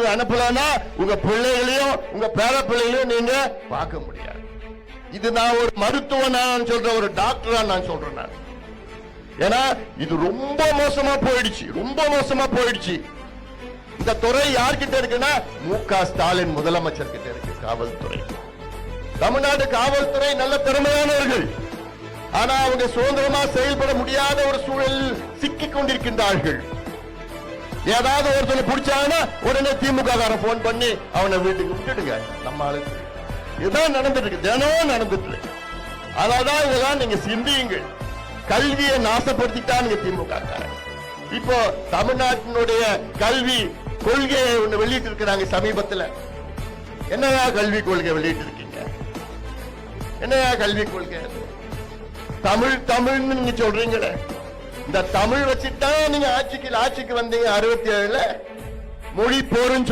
வெளிநாட்டுக்கு அனுப்பலன்னா உங்க பிள்ளைகளையும் உங்க பேர பிள்ளைகளையும் நீங்க பார்க்க முடியாது. இது நான் ஒரு மருத்துவ நான் சொல்றேன் ஒரு டாக்டரா நான் சொல்றேன் நான். ஏன்னா இது ரொம்ப மோசமா போயிடுச்சு ரொம்ப மோசமா போயிடுச்சு. இந்த துறை யார்கிட்ட இருக்குன்னா மு க ஸ்டாலின் முதலமைச்சர் கிட்ட இருக்கு காவல்துறை. தமிழ்நாடு காவல்துறை நல்ல திறமையானவர்கள். ஆனா அவங்க சுதந்திரமா செயல்பட முடியாத ஒரு சூழலில் சிக்கிக் கொண்டிருக்கின்றார்கள். ஏதாவது ஒருத்தனை பிடிச்சாங்கன்னா உடனே திமுக காரன் போன் பண்ணி அவனை வீட்டுக்கு விட்டுடுங்க. நம்ம ஆளுக்கு இதுதான் நடந்துட்டு இருக்கு. தினம் நடந்துட்டு இருக்கு. அதான் இதெல்லாம் நீங்க சிந்தியுங்கள். கல்வியை நாசப்படுத்திட்டானுங்க திமுக காரன் இப்போ தமிழ்நாட்டினுடைய கல்வி கொள்கையை ஒண்ணு வெளியிட்டு இருக்கிறாங்க சமீபத்துல. என்னையா கல்வி கொள்கை வெளியிட்டு இருக்கீங்க என்னையா கல்வி கொள்கை தமிழ் தமிழ்னு நீங்க சொல்றீங்களே. இந்த தமிழ் வச்சுதான் நீங்க ஆட்சிக்கு ஆட்சிக்கு வந்தீங்க அறுபத்தி ஏழுல மொழி போருன்னு